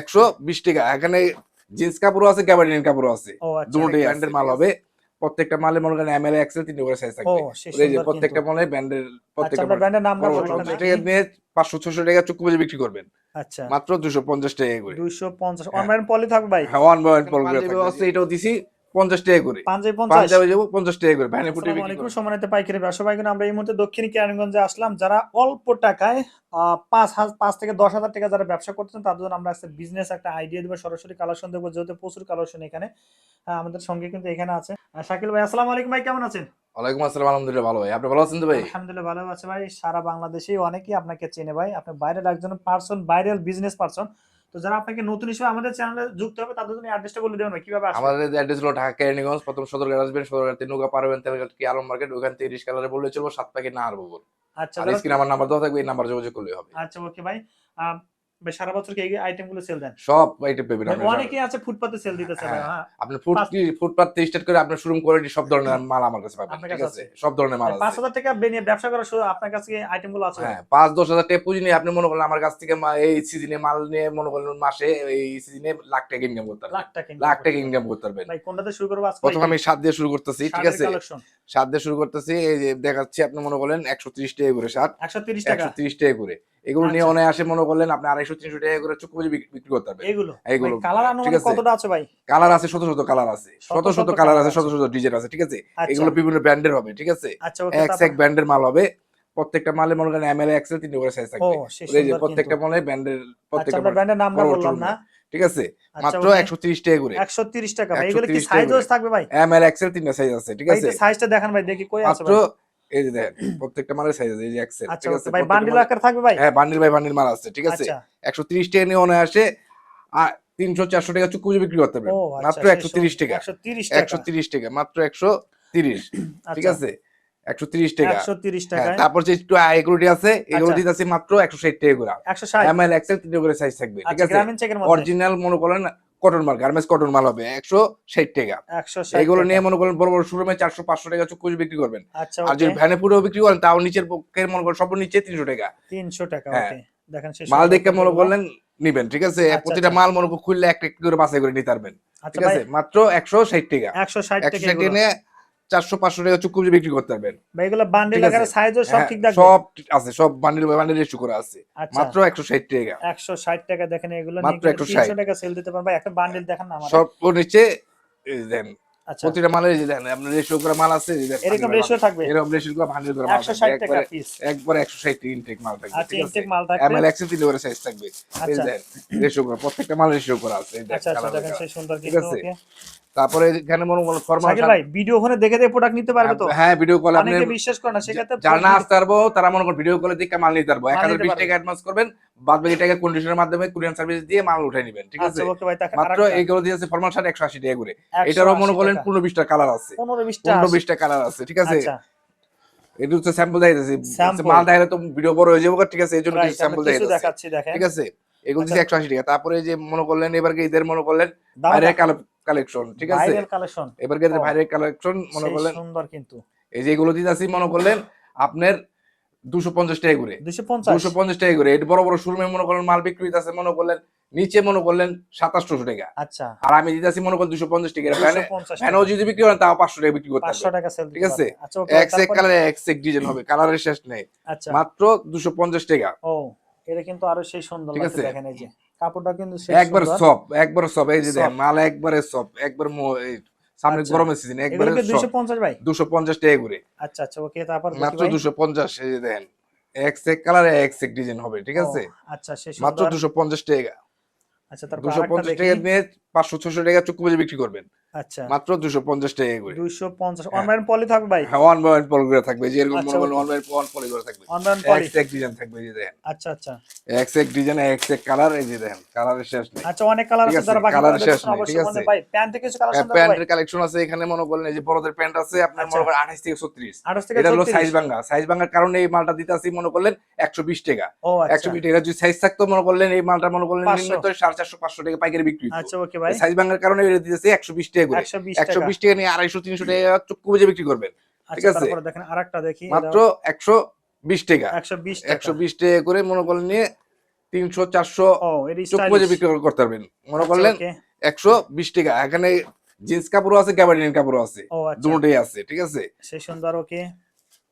একশো বিশ টাকা। এখানে জিন্স কাপড়ও আছে গ্যাবার্ডিন কাপড়ও আছে। ও আচ্ছা দেখতে ব্র্যান্ডের মাল হবে। প্রত্যেকটা মালে মনে করেন এম এল এক্সেল তিনটে করে সাইজ থাকবে। এই যে প্রত্যেকটা মালে ব্র্যান্ডের আচ্ছা প্রত্যেকটা ব্র্যান্ডের নাম? টাকা নিয়ে পাঁচশো ছশো টাকা চুক্তি বাজে বিক্রি করবেন। আচ্ছা। মাত্র দুশো পঞ্চাশ টাকা করে। দুইশো পঞ্চাশ। হ্যাঁ। অনলাইন পলি থাকবে ভাই। হ্যাঁ অনলাইন পলি আছে এটাও দিছি। পঞ্চাশ টাকা করে। পাঞ্জাবি যাব পঞ্চাশ টাকা করে। ভ্যানে ফুটে সম্মানিত পাইকারি ব্যবসা। ভাইগুলো আমরা এই মুহূর্তে দক্ষিণ কেরানীগঞ্জে আসলাম। যারা অল্প টাকায় পাঁচ পাঁচ থেকে দশ হাজার টাকা যারা ব্যবসা তাদের জন্য আমরা আজকে বিজনেস একটা আইডিয়া দেবো। সরাসরি কালেকশন দেবো যেহেতু প্রচুর কালেকশন এখানে। আমাদের সঙ্গে কিন্তু এখানে আছে। শাকিল ভাই আসসালামু আলাইকুম ভাই কেমন আছেন? ওয়ালাইকুম আসসালাম আলহামদুলিল্লাহ ভালো ভাই। আপনি ভালো আছেন তো ভাই? আলহামদুলিল্লাহ ভালো আছে ভাই। সারা বাংলাদেশেই অনেকেই আপনাকে চেনে ভাই। আপনি বাইরের একজন পার্সন ভাইরাল বিজনেস পার্সন তো যারা আপনাকে নতুন হিসেবে আমাদের চ্যানেলে যুক্ত হবে তাদের জন্য অ্যাড্রেসটা বলে দেবেন কীভাবে আমাদের অ্যাড্রেস হলো ঢাকা কেরানীগঞ্জ প্রথম সদরঘাট আসবেন সদরঘাট নৌকা পারবেন তেলঘাট কি আলম মার্কেট ওখান থেকে রিক্সা কালারে বললে চলবো সাত প্যাকেট না আরবো আচ্ছা আর স্ক্রিন আমার নাম্বার দেওয়া থাকবে এই নাম্বার যোগাযোগ করলে হবে। আচ্ছা ওকে ভাই। ভাই সারা বছর কি এই আইটেম সেল দেন? সব আইটেম পেবেন ভাই, অনেকেই আছে ফুটপাতে সেল দিতেছে ভাই হ্যাঁ। আপনি ফুট পাঁচ- ফুটপাথ থেকে স্টার্ট করে আপনার শোরুম কোয়ালিটি সব ধরনের মাল আমার কাছে পাবেন ঠিক আছে? সব ধরনের মাল পাঁচ আছে। হাজার টাকা নিয়ে ব্যবসা করার শুধু আপনার কাছে আইটেমগুলো আছে হ্যাঁ পাঁচ দশ হাজার টাকা পুঁজি নিয়ে আপনি মনে করলেন আমার কাছ থেকে এই সিজনে মাল নিয়ে মনে করলেন মাসে এই সিজনে লাখ টাকা ইনকাম করতে পারবেন। লাখ টাকা লাখ টাকা ইনকাম করতে পারবেন। পারবেন। ভাই কোনটাতে শুরু করব আজকে? প্রথম আমি সাত দিয়ে শুরু করতেছি ঠিক আছে? সাত দিয়ে শুরু করতেছি এই যে দেখাচ্ছি আপনি মনে করলেন একশো ত্রিশ টাকা করে সাত। একশো তিরিশ টাকা? একশো ত্রিশ টাকা করে। এগুলো নিয়ে আচ্ছা। অনেক আসে মনে করলেন আপনি আড়াইশো তিনশো টাকা করে চুক্তি বিক্রি করতে পারবেন। এগুলো? এগুলো। কালার ঠিক আছে? কতটা আছে ভাই? কালার আছে শত শত কালার আছে। শত শত কালার আছে। শত শত ডিজাইন আছে ঠিক আছে? আচ্ছা। এগুলো বিভিন্ন ব্র্যান্ডের হবে ঠিক আছে? এক এক ব্র্যান্ডের মাল হবে। প্রত্যেকটা মালে মনে করেন এম এল এক্সেল তিনটে করে সাইজ থাকবে। এই যে প্রত্যেকটা। মালে ব্র্যান্ডের আচ্ছা প্রত্যেকটা ব্র্যান্ডের বড় বড় বললাম না। ঠিক আছে? আচ্ছা, মাত্র ওকে। একশো ত্রিশ টাকা করে। একশো তিরিশ টাকা ভাই। এগুলো কি 130 সাইজ। থাকবে ভাই? এম এল এক্সেল তিনটা সাইজ আছে ঠিক আছে? সাইজটা দেখান ভাই দেখি কই আছে মাত্র এই যে দেখেন প্রত্যেকটা মালের সাইজ আছে এই যে এক্সেল আচ্ছা ঠিক আছে? ভাই বান্ডিল আকার থাকবে ভাই? হ্যাঁ বান্ডিল ভাই বান্ডিল মাল আছে ঠিক আছে? আচ্ছা। একশো ত্রিশ টাকা নিয়ে অনেক আসে আর তিনশো চারশো টাকা বুঝে বিক্রি করতে আচ্ছা মাত্র একশো তিরিশ টাকা। একশো তিরিশ টাকা। মাত্র একশো তিরিশ ঠিক আছে? একশো তিরিশ টাকা। একশো তিরিশ হ্যাঁ, তারপর যে একটু এগুলোটি আছে এগুলো আচ্ছা। মাত্র একশো ষাট টাকা করে। একশো ষাট। এম এল এক্সেল তিনটে করে সাইজ থাকবে ঠিক আচ্ছা আছে? অরিজিনাল মনে করেন কটন মাল গার্মেন্টস কটন মাল হবে একশো ষাট টাকা। এগুলো নিয়ে মনে করেন বড় বড় শোরুমে চারশো পাঁচশো টাকা চুক্তি বিক্রি করবেন। আচ্ছা আর যদি ওকে ভ্যানে পুরো বিক্রি করেন তাও নিচের পক্ষের মনে করেন সব নিচে তিনশো টাকা। তিনশো টাকা হ্যাঁ। দেখেন মাল দেখে মনে করলেন নিবেন ঠিক আছে? প্রতিটা। মাল মনে খুললে একটা করে বাছাই করে নিতে পারবেন ঠিক আছে? মাত্র একশো ষাট টাকা। একশো ষাট টাকা চারশো পাঁচশো টাকা চুক্তি বিক্রি করতে পারবেন। ভাই এগুলো বান্ডিল আকারে সাইজও সব হ্যাঁ, ঠিক থাকবে। সব আছে সব বান্ডিল বান্ডিল ইস্যু করা আছে। আচ্ছা। মাত্র একশো ষাট টাকা। একশো ষাট টাকা দেখেন এগুলো মাত্র একশো 160 টাকা সেল দিতে পারবেন। একটা বান্ডিল দেখেন না আমার সব নিচে দেন প্রতিটা মালের যে দেন আপনার রেশিও করে মাল আছে এরকম রেশিও থাকবে? এরকম রেশিও করে মাল টাকা পিস একবারে একশো ষাট ইনটেক মাল থাকবে আচ্ছা ইনটেক মাল থাকবে? এল একশো তিন করে সাইজ থাকবে। এই আচ্ছা। রেশিও করে প্রত্যেকটা মাল রেশিও করা আছে আচ্ছা আচ্ছা দেখেন সেই সুন্দর কিন্তু? ওকে। তারপরে এখানে মনে করেন ফরমাল ভাই ভিডিও ফোনে দেখে দেখে প্রোডাক্ট নিতে পারবে তো? হ্যাঁ ভিডিও কল আপনি অনেকে বিশ্বাস করে না সেক্ষেত্রে যারা না আসতে পারব তারা মনে করেন ভিডিও কলে দেখে মাল নিতে পারব। এক মাল হাজার নিতে বিশ পারবে। টাকা অ্যাডভান্স করবেন বাদ বাকি টাকা কন্ডিশনের মাধ্যমে কুরিয়ান সার্ভিস দিয়ে মাল উঠে নেবেন ঠিক আছে? আচ্ছা দেখেন মাত্র এইগুলো দিয়েছে ফরমাল শার্ট একশো আশি টাকা করে। 180 এটারও মনে করেন। পনেরো বিশটা কালার আছে। পনেরো বিশটা কালার আছে। ঠিক আছে? আচ্ছা। এটা হচ্ছে স্যাম্পল দেখাইতেছি। মাল দেখালে তো ভিডিও বড় হয়ে যাবে ঠিক আছে? এই জন্য right, স্যাম্পল দেখাইতেছি। ঠিক আছে? এগুলো আচ্ছা। দিচ্ছে একশো আশি টাকা। তারপরে যে মনে করলেন এবার ঈদের মনে করলেন? কালেকশন ঠিক আছে? কালেকশন এবার কালেকশন মনে করলেন? সুন্দর কিন্তু। এই যে এগুলো দিতেছি মনে করলেন আপনার দুশো পঞ্চাশ টাকা করে। দুশো পঞ্চাশ? টাকা করে। এটা বড় বড় শোরুমে মনে করলেন মাল বিক্রি আছে মনে করলেন নিচে মনে করলেন সাতাশশো টাকা। আচ্ছা। আর আমি দিতেছি মনে দুশো পঞ্চাশ টাকা। যদি বিক্রি করেন তাও পাঁচশো টাকা বিক্রি করতে টাকা ঠিক আছে? আচ্ছা এক্স এক কালারে এক্স এক ডিজাইন হবে। কালারের শেষ নেই। আচ্ছা। মাত্র দুশো পঞ্চাশ টাকা। ও এটা কিন্তু আরও সেই সুন্দর ঠিক আছে? দেখেন এই যে। কাপড়টা কিন্তু একবার। সব একবার সব এই যে মাল একবারে সব একবার সামনে আচ্ছা। গরমের সিজন একবারে এগুলো কি দুইশো সব পঞ্চাশ ভাই? দুশো পঞ্চাশ টাকা করে। আচ্ছা আচ্ছা ওকে তারপর মাত্র ভাই। দুশো পঞ্চাশ এই যে দেখেন এক্স এক কালারে এক্স এক ডিজাইন হবে ঠিক আছে? আচ্ছা শেষ মাত্র সুন্দর। দুশো পঞ্চাশ টাকা। আচ্ছা তারপর দুশো আরেকটা পঞ্চাশ দেখি। টাকা নিয়ে 500 600 টাকা চুক্তি বিক্রি করবেন। আচ্ছা। মাত্র দুশো পঞ্চাশ টাকা করে। দুইশো পঞ্চাশ। হ্যাঁ। অনলাইন পলি থাকবে ভাই? হ্যাঁ ওয়ান পল করে থাকবে। যে এরকম মনে okay. ওয়ান পলি করে থাকবে। অনলাইন পলি এক্স এক ডিজাইন থাকবে এই যে দেখেন। আচ্ছা আচ্ছা। এক্স এক ডিজাইন এক্স এক কালার এই যে দেখেন। কালারের শেষ নেই। আচ্ছা অনেক কালার আছে যারা বাকি colour শেষ নেই, ঠিক আছে? ভাই প্যান্ট কিছু কালেকশন প্যান্টের কালেকশন আছে এখানে মনে করেন এই যে বড়দের প্যান্ট আছে আপনার আচ্ছা। মনে করেন আঠাশ থেকে ছত্রিশ। আঠাশ থেকে এটা হলো সাইজ ভাঙ্গা। সাইজ ভাঙ্গার কারণে এই মালটা দিতে আসি মনে করলেন একশো বিশ টাকা। ও একশো আচ্ছা বিশ টাকা। যদি সাইজ থাকতো মনে করলেন এই মালটা মনে করলেন 500 নিম্ন তো সাড়ে চারশো পাঁচশো টাকা পাইকারি বিক্রি আচ্ছা ওকে ভাই সাইজ ভাঙ্গার কারণে এটা দিতেছি একশো বিশ টাকা করে। একশো বিশ টাকা। নিয়ে আড়াইশো তিনশো টাকা চুক্কু বিক্রি করবেন। ঠিক আচ্ছা আছে? দেখেন আরেকটা দেখি মাত্র একশো বিশ টাকা। একশো বিশ টাকা। করে মনে করলেন নিয়ে তিনশো চারশো বিক্রি করতে পারবেন। মনে করলেন একশো বিশ টাকা। এখানে জিন্স কাপড়ও আছে গ্যাবার্ডিন কাপড়ও আছে। আচ্ছা। দুটোই আছে ঠিক আছে? সেই সুন্দর ওকে।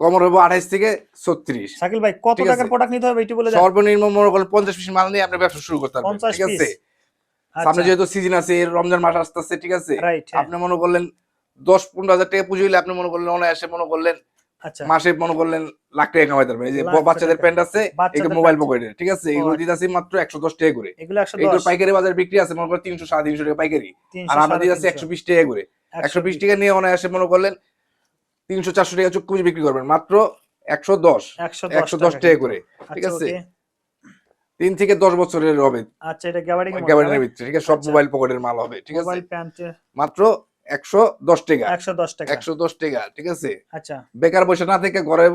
কমর হব আঠাইশ থেকে ছত্রিশ। শাকিল ভাই কত টাকার। প্রোডাক্ট নিতে হবে এটি বলে সর্বনিম্ন মনে করেন পঞ্চাশ পিস মাল নিয়ে আপনি ব্যবসা শুরু করতে পারবেন ঠিক আছে? সামনে যেহেতু সিজন আছে রমজান মাস আসতেছে ঠিক আছে? আপনি মনে করলেন দশ পনেরো হাজার টাকা পুঁজি হইলে আপনি মনে করলেন অনায়াসে মনে করলেন আচ্ছা। মাসে মনে করলেন লাখ টাকা কামাইতে পারবেন এই যে বাচ্চাদের প্যান্ট আছে এগুলো মোবাইল। পকেটের ঠিক আছে? এগুলো আচ্ছা। দিতেছি মাত্র একশো দশ টাকা করে। এগুলো পাইকারি বাজার বিক্রি আছে মনে করেন তিনশো সাড়ে তিনশো টাকা পাইকারি। আর আমরা দিতে তিনশো। একশো বিশ টাকা করে। একশো বিশ টাকা নিয়ে অনায়াসে মনে করলেন তিনশো চারশো টাকা চুক্তি বিক্রি করবেন। মাত্র একশো দশ। একশো দশ টাকা করে ঠিক আচ্ছা, আছে। তিন থেকে দশ বছরের হবে। আচ্ছা এটা ভিতরে ঠিক আছে? সব আচ্ছা। মোবাইল পকেটের মাল হবে ঠিক আছে? মোবাইল প্যান্টের মাত্র একশো দশ টাকা। একশো দশ টাকা। একশো দশ টাকা ঠিক আছে? আচ্ছা। বেকার বসে না থেকে ঘরে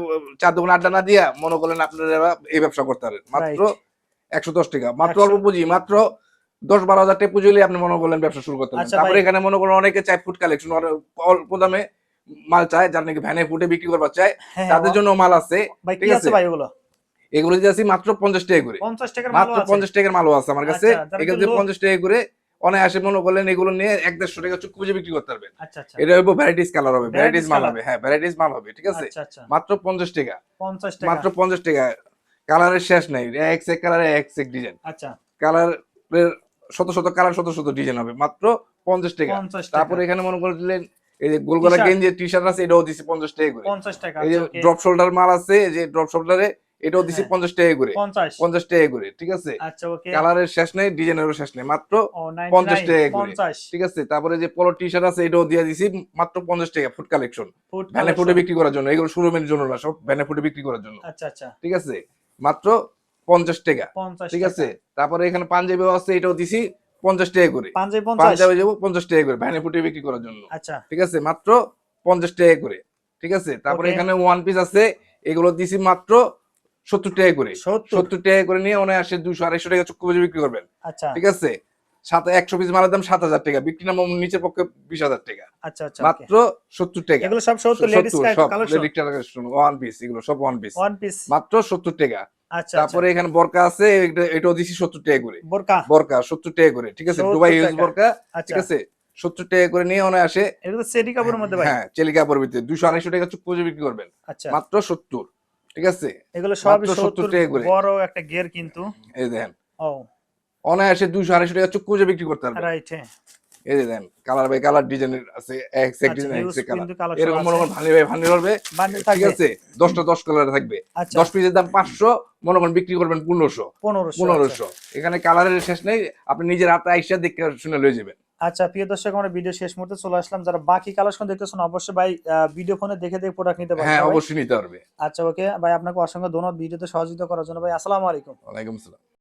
চার দোকান আড্ডা না দিয়া মনে করলেন আপনারা এই ব্যবসা করতে পারেন। মাত্র একশো দশ টাকা। মাত্র অল্প পুঁজি মাত্র দশ বারো হাজার টাকা পুঁজি আপনি মনে করলেন ব্যবসা শুরু করতে পারেন। তারপরে এখানে মনে করেন অনেকে চায় ফুড কালেকশন অল্প দামে মাল চায় যার নাকি ভ্যানে ফুটে বিক্রি করবার চায়। হ্যাঁ তাদের জন্য মাল আছে ঠিক আছে? ভাই এগুলো দিয়ে আছি মাত্র পঞ্চাশ টাকা করে। মাত্র পঞ্চাশ টাকার মালও আছে আমার কাছে। আচ্ছা, একটু low- পঞ্চাশ টাকা করে অনায়াসে মনে করলেন এগুলো নিয়ে এক দেড়শো টাকা চুক্তি পুঁজি বিক্রি করতে পারবেন। আচ্ছা আচ্ছা। এটা হইব ভ্যারাইটিস কালার হবে ভ্যারাইটিস মাল হবে হ্যাঁ ভ্যারাইটিস মাল হবে ঠিক আছে? মাত্র পঞ্চাশ টাকা। মাত্র পঞ্চাশ টাকা। কালারের শেষ নাই এক এক কালারে এক এক ডিজাইন আচ্ছা। কালারের শত শত কালার শত শত ডিজাইন হবে মাত্র পঞ্চাশ টাকা। তারপরে এখানে মনে করলেন এই যে গোলগলা। গেঞ্জি টি শার্ট আছে এটাও দিচ্ছে পঞ্চাশ টাকা করে। এই যে ড্রপ শোল্ডার মাল আছে এই যে ড্রপ শোল্ডারে এটাও দিছি হ্যাঁ। পঞ্চাশ টাকা করে। পঞ্চাশ। পঞ্চাশ টাকা করে ঠিক আছে? আচ্ছা কালারের শেষ নেই ডিজাইনেরও শেষ নেই মাত্র ও 50 99 টাকা করে। ঠিক আছে? তারপরে যে পলো টি শার্ট আছে এটাও দিয়ে দিছি মাত্র পঞ্চাশ টাকা ফুড কালেকশন ভ্যানে ফুটে বিক্রি করার জন্য এগুলো শোরুমের জন্য না সব ভ্যানে ফুটে বিক্রি করার জন্য। আচ্ছা আচ্ছা। ঠিক আছে? মাত্র পঞ্চাশ টাকা। ঠিক আছে? তারপরে এখানে পাঞ্জাবিও আছে এটাও দিছি পঞ্চাশ টাকা করে। পাঞ্জাবি পঞ্চাশ? যাব পঞ্চাশ টাকা করে ভ্যানে ফুটে বিক্রি করার জন্য। আচ্ছা। ঠিক আছে? মাত্র পঞ্চাশ টাকা করে ঠিক আছে? তারপরে এখানে ওয়ান পিস আছে এগুলো দিছি মাত্র সত্তর টাকা করে। সত্তর? টাকা করে নিয়ে অনায়াসে দুশো আড়াইশো টাকা চুক্তি বুঝে বিক্রি করবেন। আচ্ছা। ঠিক আছে? সাত একশো পিস মালের দাম সাত হাজার টাকা বিক্রি নাম নিচের পক্ষে বিশ হাজার টাকা। আচ্ছা আচ্ছা মাত্র সত্তর টাকা। এগুলো সব সত্তর ওয়ান পিস এগুলো সব ওয়ান পিস ওয়ান পিস মাত্র সত্তর টাকা। আচ্ছা তারপরে এখানে বরকা আছে এটা- এটাও দিছি সত্তর টাকা করে। বোরকা? বরকা সত্তর টাকা করে ঠিক আছে? দুবাই ইউজ বরকা আচ্ছা। ঠিক আছে? সত্তর টাকা করে নিয়ে অনেক আসে এটা তো সেটি কাপড়ের মধ্যে ভাই। হ্যাঁ চেলি কাপড়ের ভিতরে। দুশো আড়াইশো টাকা চুপ বিক্রি করবেন। আচ্ছা। মাত্র সত্তর। ঠিক আছে? এগুলো সবই 70 সত্তর টাকা করে। বড় একটা গিয়ার কিন্তু। এই দেখেন। ও। অনায়াসে দুশো আড়াইশো টাকা চুপ পুজো বিক্রি করতে পারবেন রাইট হ্যাঁ। এই যে দেন কালার বাই কালার ডিজাইনের আছে এক এক আচ্ছা, ডিজাইন huge এক কালার এরকম মনে। করেন ভানি ভাই ভানি বান্ডিল ঠিক আছে? দশটা দশ কালার থাকবে। আচ্ছা। দশ পিসের দাম পাঁচশো মনে করেন বিক্রি করবেন পনেরোশো। পনেরোশো পনেরোশো। এখানে কালারের শেষ নেই আপনি নিজের হাতে আইসা দেখে শুনে লয়ে যাবেন। আচ্ছা প্রিয় দর্শক আমরা ভিডিও শেষ মুহূর্তে চলে আসলাম। যারা বাকি কালেকশন দেখতেছেন অবশ্যই ভাই ভিডিও ফোনে দেখে দেখে প্রোডাক্ট নিতে পারবেন হ্যাঁ অবশ্যই নিতে পারবে। আচ্ছা ওকে ভাই আপনাকে অসংখ্য ধন্যবাদ ভিডিওতে সহযোগিতা করার জন্য। ভাই আসসালামু আলাইকুম। ওয়া আলাইকুম আসসালাম।